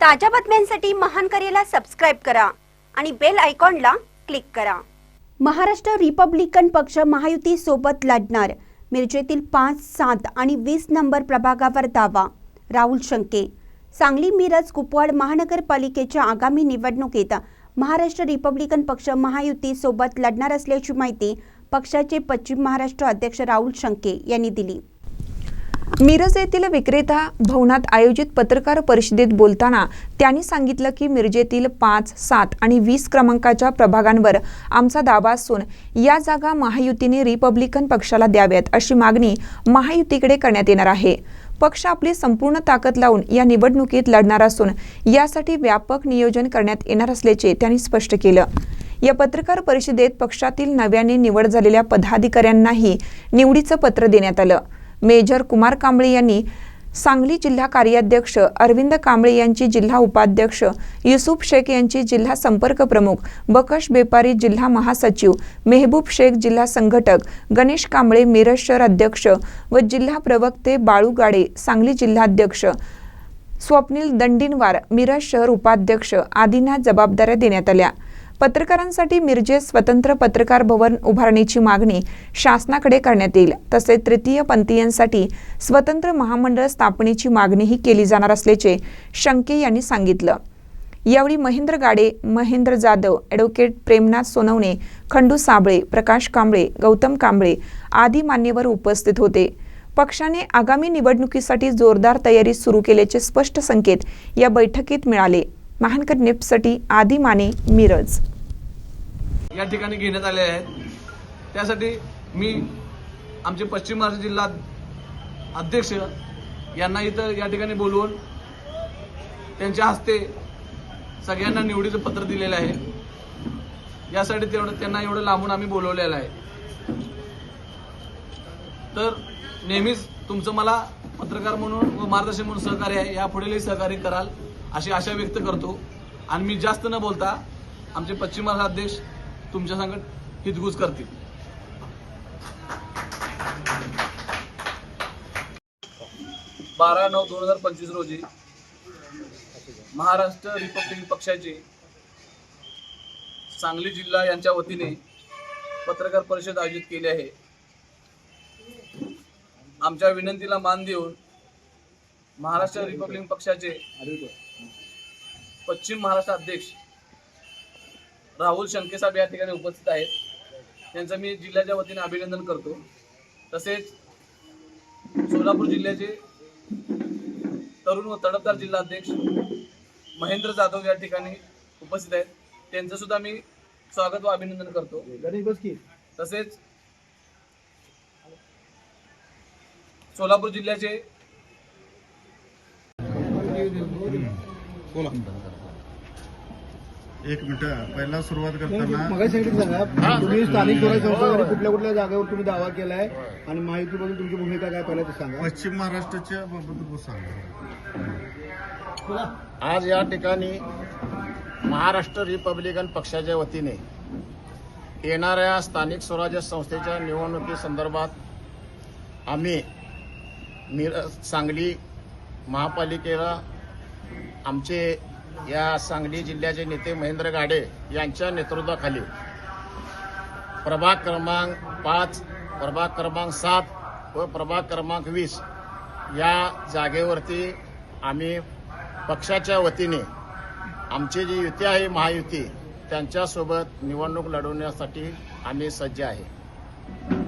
ताज्या बातम्यांसाठी महान करेला सबस्क्राईब करा आणि बेल आयकॉनला क्लिक करा. महाराष्ट्र रिपब्लिकन पक्ष महायुती सोबत लढणार. मिरजेतील पाच सात आणि वीस नंबर प्रभागावर दावा. राहुल शंके. सांगली मिरज कुपवाड महानगरपालिकेच्या आगामी निवडणुकीत महाराष्ट्र रिपब्लिकन पक्ष महायुती सोबत लढणार असल्याची माहिती पक्षाचे पश्चिम महाराष्ट्र अध्यक्ष राहुल शंके यांनी दिली. मिरज येथील विक्रेता भवनात आयोजित पत्रकार परिषदेत बोलताना त्यांनी सांगितलं की मिरजेतील पाच सात आणि वीस क्रमांकाच्या प्रभागांवर आमचा दावा असून या जागा महायुतीने रिपब्लिकन पक्षाला द्याव्यात अशी मागणी महायुतीकडे करण्यात येणार आहे. पक्ष आपली संपूर्ण ताकद लावून या निवडणुकीत लढणार असून यासाठी व्यापक नियोजन करण्यात येणार असल्याचे त्यांनी स्पष्ट केलं. या पत्रकार परिषदेत पक्षातील नव्याने निवड झालेल्या पदाधिकाऱ्यांनाही निवडीचं पत्र देण्यात आलं. मेजर कुमार कांबळे यांनी सांगली जिल्हा कार्याध्यक्ष अरविंद कांबळे यांची जिल्हा उपाध्यक्ष युसुफ शेख यांची जिल्हा संपर्क प्रमुख बकश बेपारी जिल्हा महासचिव मेहबूब शेख जिल्हा संघटक गणेश कांबळे मिरज शहर अध्यक्ष व जिल्हा प्रवक्ते बाळू गाडे सांगली जिल्हाध्यक्ष स्वप्नील दंडीनवार मिरज शहर उपाध्यक्ष आदींना जबाबदाऱ्या देण्यात आल्या. पत्रकारांसाठी मिरजेत स्वतंत्र पत्रकार भवन उभारणीची मागणी शासनाकडे करण्यात येईल तसेच तृतीय पंथीयांसाठी स्वतंत्र महामंडळ स्थापनेची मागणीही केली जाणार असल्याचे शंके यांनी सांगितलं. यावेळी महेंद्र गाडे महेंद्र जाधव ॲडव्होकेट प्रेमनाथ सोनवणे खंडू साबळे प्रकाश कांबळे गौतम कांबळे आदी मान्यवर उपस्थित होते. पक्षाने आगामी निवडणुकीसाठी जोरदार तयारी सुरू केल्याचे स्पष्ट संकेत या बैठकीत मिळाले. महानकर निप्ससाठी आदी माने मिरज. या ठिकाणी घेण्यात आले आहेत. त्यासाठी मी आमचे पश्चिम महाराष्ट्र जिल्हा अध्यक्ष यांना इथं या ठिकाणी बोलवून त्यांच्या हस्ते सगळ्यांना निवडीचं पत्र दिलेलं आहे. यासाठी तेवढं त्यांना एवढं लांबून आम्ही बोलवलेलं आहे. तर नेहमीच तुमचं मला पत्रकार म्हणून व मार्गदर्शन म्हणून सहकार्य आहे. यापुढेही सहकार्य कराल. अशी आशा व्यक्त करतो. आणि मी जास्त न बोलता आमचे पश्चिम महाराष्ट्र अध्यक्ष तुमच्या संगत हितगुज करतील. बारा नऊ दोन हजार पंचवीस रोजी महाराष्ट्र रिपब्लिकन पक्षाचे सांगली जिल्हा यांच्या वतीने पत्रकार परिषद आयोजित केली आहे. आमच्या विनंतीला मान देऊन महाराष्ट्र रिपब्लिकन पक्षाचे पश्चिम महाराष्ट्र अध्यक्ष राहुल शंके साहेब या ठिकाणी उपस्थित आहेत. त्यांचं मी जिल्ह्याच्या वतीने अभिनंदन करतो. तसेच सोलापूर जिल्ह्याचे तरुण व तडफदार जिल्हाध्यक्ष महेंद्र जाधव या ठिकाणी उपस्थित आहेत. त्यांचं सुद्धा मी स्वागत व अभिनंदन करतो. तसेच सोलापूर जिल्ह्याचे एक मिनिट पहिला सुरुवात करताना मग सांगितलं तुम्ही स्थानिक स्वराज्य कुठल्या कुठल्या जागेवर तुम्ही दावा केलाय आणि माहितीबद्दल तुमची भूमिका काय पहिला ते सांगा. पश्चिम महाराष्ट्राच्या बाबत सांगा. आज या ठिकाणी महाराष्ट्र रिपब्लिकन पक्षाच्या वतीने येणाऱ्या स्थानिक स्वराज्य संस्थेच्या निवडणुकीसंदर्भात आम्ही सांगली महापालिकेला आमचे या सांगली जिल्ह्याचे नेते महेंद्र गाडे यांच्या नेतृत्वाखाली प्रभाग क्रमांक पाच प्रभाग क्रमांक सात व प्रभाग क्रमांक वीस या जागेवरती आम्ही पक्षाच्या वतीने आमची जी युती आहे महायुती त्यांच्यासोबत निवडणूक लढवण्यासाठी आम्ही सज्ज आहे.